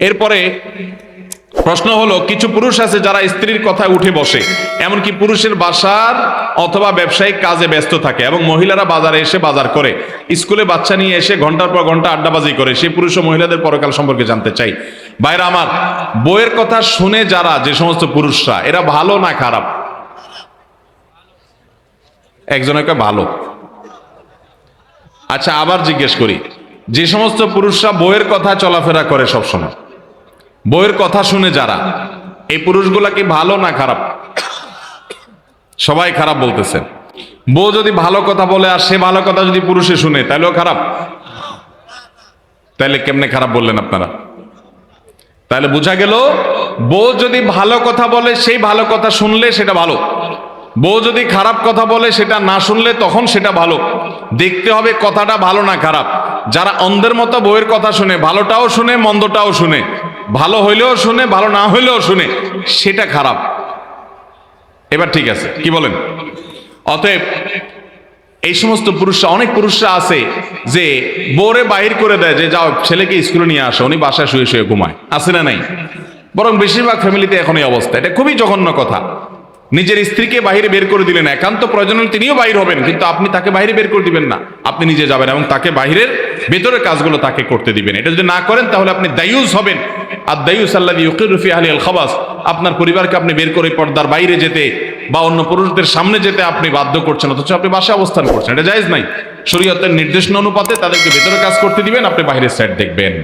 এরপরে প্রশ্ন হলো, কিছু পুরুষ আছে যারা স্ত্রীর কথায় উঠে বসে, এমনকি পুরুষের বাসার অথবা ব্যবসায়িক কাজে ব্যস্ত থাকে এবং মহিলারা বাজারে এসে বাজার করে। স্কুলে বাচ্চা নিয়ে এসে ঘণ্টার পর ঘণ্টা আড্ডাবাজি করে, সেই পুরুষ ও মহিলাদের পরকাল সম্পর্কে জানতে চাই। বাইরে আমার, বইয়ের কথা শুনে যারা, যে সমস্ত পুরুষরা, এরা ভালো না খারাপ? একজনকে ভালো। আচ্ছা আবার জিজ্ঞেস করি, যে সমস্ত পুরুষরা বইয়ের কথা চলাফেরা করে সবসময় বইয়ের কথা শুনে যারা, এই পুরুষগুলা কি ভালো না খারাপ? সবাই খারাপ বলতেছেন বউ যদি ভালো কথা বলে আর সে ভালো কথা যদি পুরুষে শুনে তাহলেও খারাপ? তাহলে কেমনে খারাপ বললেন আপনারা? তাহলে বোঝা গেল, বউ যদি ভালো কথা বলে, সেই ভালো কথা শুনলে সেটা ভালো। বউ যদি খারাপ কথা বলে, সেটা না শুনলে তখন সেটা ভালো। দেখতে হবে কথাটা ভালো না খারাপ। যারা অন্ধের মতো বউয়ের কথা শুনে, ভালোটাও শুনে, মন্দটাও শুনে। ভালো হইলেও শুনে, ভালো না হইলেও শুনে, সেটা খারাপ। এবার ঠিক আছে, কি বলেন? অতএব এই সমস্ত পুরুষরা, অনেক পুরুষরা আছে যে বোরে বাহির করে দেয় যে, যাও, ছেলেকে স্কুলে নিয়ে আসো, উনি বাসায় শুয়ে শুয়ে ঘুমায়। আছে না নাই? বরং বেশিরভাগ ফ্যামিলিতে এখন এই অবস্থা। এটা খুবই জঘন্য কথা। নিজের স্ত্রীকে বাইরে বের করে দিলেন, একান্ত প্রয়োজন তিনিও বাইর হবেন, কিন্তু আপনি তাকে বাইরে বের করে দিবেন না। আপনি নিজে যাবেন এবং তাকে বাইরের ভেতরের কাজগুলো তাকে করতে দিবেন। এটা যদি না করেন, তাহলে আপনি দায়ুস হবেন। আর দায়ুস আল্লাহ ইউকিরুফি আলী আল খাবাস, আপনার পরিবারকে আপনি বের করে পর্দার বাইরে যেতে বা অন্য পুরুষদের সামনে যেতে আপনি বাধ্য করছেন, অথচ আপনি বাসায় অবস্থান করছেন। এটা জায়েজ নাই। শরীয়তের নির্দেশনা অনুপাতে তাদেরকে ভেতরে কাজ করতে দিবেন, আপনি বাইরের সাইড দেখবেন।